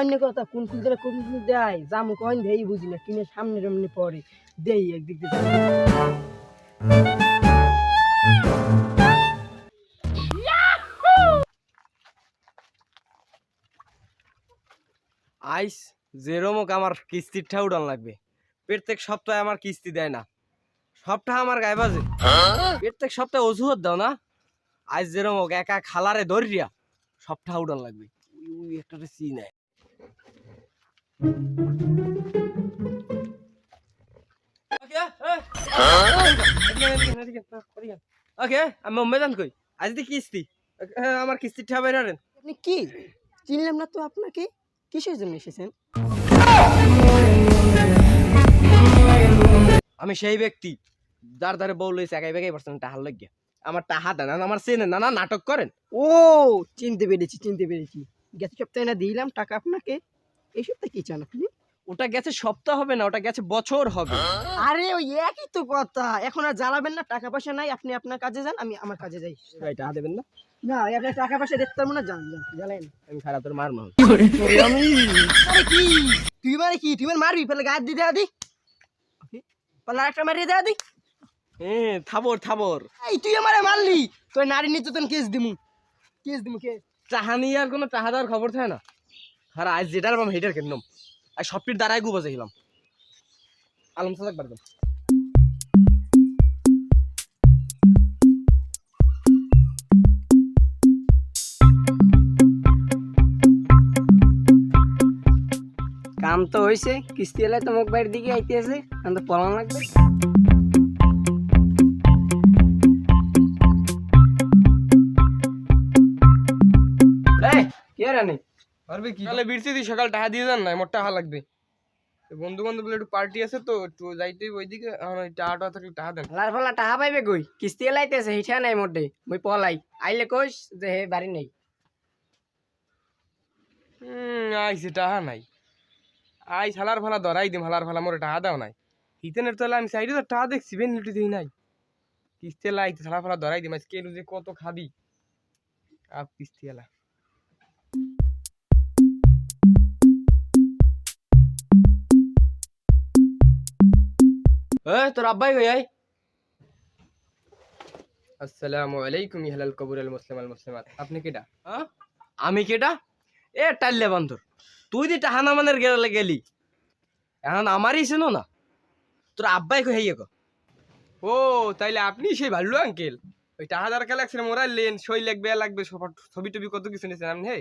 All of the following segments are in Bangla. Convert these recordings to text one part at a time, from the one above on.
অন্য কথা কোন কোন জায়গায় কোন কোন দেয়? জামু কইন দেই বুঝি না কিনে সামনে রমনে পরে দেই একদিক দিয়ে। আইস যেরমক আমার কিস্তির ঠা উড়ান লাগবে। প্রত্যেক সপ্তাহে আমার কিস্তি দেয় না। সপ্তাহ আমার গায়ে বাজে। প্রত্যেক সপ্তাহে অজুহাত দাও না। আজ যেরমক একা খালারে দরিয়া সপ্তাহ উড়ান লাগবে। একটা ওকে আমি কই? আজ দি কিস্তি। আমার কিস্তির ঠা বাইরে আপনি কি? চিনলাম না তো আপনাকে। কিসের জন্য এসেছেন? আমি সেই ব্যক্তি যার দ্বারে বউ লইছে একাই বেগাই পারছেন টাহার লাগিয়া আমার টাহা দেন আমার চেনে না না নাটক করেন। ও চিনতে পেরেছি চিনতে পেরেছি। গত সপ্তাহে না দিলাম টাকা আপনাকে। এই সপ্তাহে কি চান আপনি? ওটা গেছে সপ্তাহ হবে না ওটা গেছে বছর হবে। আরে ওই একই তো কথা। এখন আর জ্বালাবেন না টাকা পয়সা নাই আপনি আপনার কাজে যান আমি আমার কাজে যাই। ভাই টাহা দেবেন না? না আপনার টাকা পয়সা দেখতে পারব না যান যান জ্বালেন আমি খারাপ তোর মার আরে কি? তুই মানে কি? তুই মানে মারবি? পেলে গায়ে দিয়ে দেওয়া দি। পাল্লা একটা মারিয়ে দেওয়া দি। হ্যাঁ থাবর থাবর। এই তুই আমারে মারলি? তোর নারী নির্যাতন কেস দিমু। কেস দিমু কেস। টাহা নিয়ে আর কোনো টাহা দেওয়ার খবর থাকে না? আর আজ যেটার বাম হেটার কিনলাম আর সবটির দ্বারাই গু বাজে গেলাম আলম সাদাক বারদাম কাম তো হইছে কিস্তি এলে তো মুখ বাইরের দিকে আইতে আছে আমি তো পড়ানো লাগবে। রানি পারবে কি? তাহলে বিরসি দি সকাল টাকা দিয়ে দেন না টাকা লাগবে। বন্ধু বান্ধব একটু পার্টি আছে তো একটু যাইতে ওইদিকে থাকলে টাকা দেন। লার ফলা টাহা পাইবে কই? কিস্তি এলে আইতেছে হিঠা নাই মোটে মুই পলাই। আইলে কইস যে হে বাড়ি নেই। হুম টাকা নাই। আই হালার ফালা ধরাই দিম হালার ফালা মোরে টাকা দাও নাই। হিতেনের তলে আমি সাইডে তো টাকা দেখছি বেনিলিটি দিই নাই। কিস্তি এলা আইতে হালার ফালা ধরাই দিম আজকে যে কত খাবি। আপ কিস্তি এলা। তোর আব্বাই কই আই? আসসালামু আলাইকুম ইহলাল কবুর আল মুসলিম আল মুসলিমাত। আপনি কেডা? হ্যাঁ? আমি এ বান্ধর তুই দি টাহা গেলে গেলি এখন আমারই না? তোর আব্বাই কই হাইয়ে কো? ও তাইলে আপনি সেই ভাল্লু আঙ্কেল। ওই টাকা দরকার কালেকশন মোরাই লেন সই লাগবে লাগবে ছবি টবি কত কিছু নিয়েছেন আপনি হে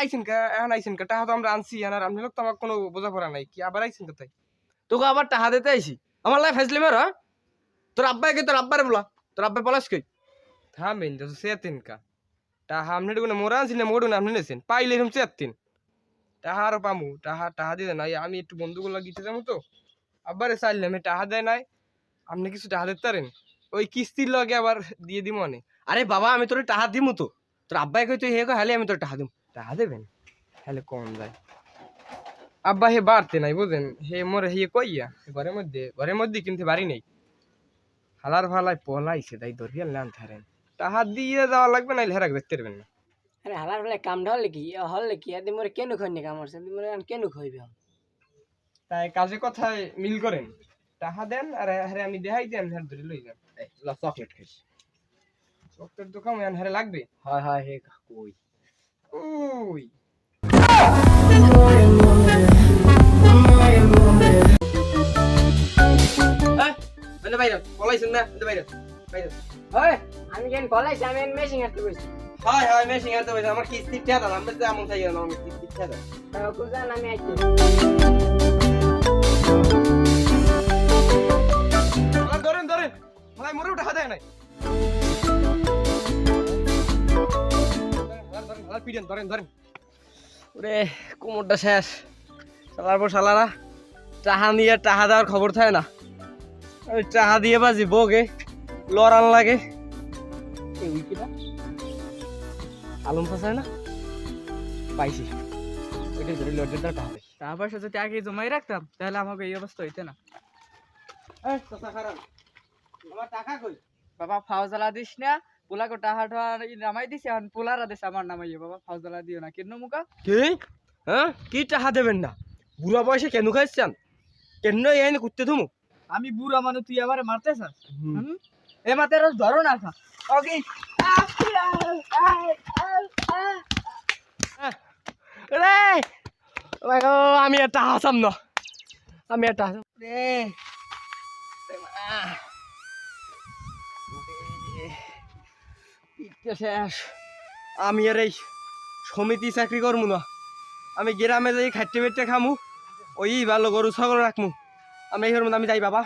আইছেন কা এখন আইছেন কা টাকা তো আমরা আনছি আর আপনি লোক তো আমার কোনো বোঝাপড়া নাই কি আবার আইছেন কোথায়? তোকে আবার টাহা দিতে আইছি? আমার লাইফ হাসলি মার তোর আব্বাই কে তোর আব্বারে বলা? তোর আব্বাই পলাশ কই? থামেন তো সেতিন কা। টাকা আপনি কোনো মোরা আনছি না মোড়ুন আপনি নিয়েছেন পাইলে এরকম সেতিন টাকা আরও পামু টাকা টাকা দিয়ে দেন এই আমি একটু বন্ধুগুলো গিতে যাব তো। আব্বারে চাইলে আমি টাকা দেয় নাই। আপনি কিছু টাকা দিতে পারেন? ওই কিস্তির লগে আবার দিয়ে দিব অনেক। আরে বাবা আমি তোর টাহা দিমু তো। তোর আব্বাই কই তুই হে হালে আমি তোর টাহা দিম। টাকা দেবেন? তাহলে কম যায়। আব্বা হে বাড়তে নাই বুঝেন? হে মোরে হে কইয়া। ঘরের মধ্যে ঘরের মধ্যে কিনতে বাড়ি নেই। হালার ফালাই পলাইছে তাই দরিয়াল লান থারেন টাহা দিয়ে যাওয়া লাগবে না হেরাক দেখতে পারবেন না। আরে হালার ফেলে কামটা হলে কি হলে কি আদি মোরে কেন খইনি কাম করছে? মোরে কেন খইবে তাই কাজে কথায় মিল করেন। টাকা দেন আর হ্যাঁ আমি দেখাই দেন হ্যাঁ ধরে লই যান। চকলেট খাইস। চক্কর দোকান হ্যাঁ লাগবে? হয় হয় হে কই? ওই বাইরে পলাইছেন না বাইরে বাইরে। হয় আমি কেন আমি মেশিং হাঁটতে বসছি। হয় হয় মেশিং আনতে পারছি আমার কিস্তির টাকা আমি তো এমন চাই না আমার কিস্তির টাকা দাও কুজান আমি আইছি। আমার ধরেন ধরেন। ভাই মোরে টাকা দেয় নাই। ধরেন, ধরেন, ধরেন, পিডেন ধরেন ধরেন। ওরে কোমরটা শেষ। সালার পর সালারা টাহা নিয়ে টাহা দেওয়ার খবর থাকে না। টাহা দিয়ে বাজি বগে লড়ান লাগে। এই উইকিটা? আলম ফাঁসায় না? পাইছি। ওইটাই ধরে লড়তে টাহা পয়সা যদি আগে জমাই রাখতাম তাহলে আমাকে এই অবস্থা হইতে না। এই আমার টাকা কই? বাবা ফাউজালা দিস না। পোলাকে টাকা ঠাহা নামাই দিছে এখন পোলারা দিছে আমার নামাইয়ে বাবা ফাউজালা দিও না। কেন মুখা কি? হ্যাঁ? কি টাহা দেবেন না? বুড়া বয়সে কেন খাইছেন? কেন এনে করতে থুমু আমি বুড়া মানে তুই আবার মারতে চাস? এ মাতে ধরো না খা ওকে রে! আমি একটা হাসাম না। আমি একটা হাসাম। রে। শেষ। আমি আর এই সমিতি চাকরি করব না। আমি গ্রামে যাই খাইতে মেটে খামু ওই ভালো গরু ছাগল রাখমু। আমি এই আমি যাই বাবা।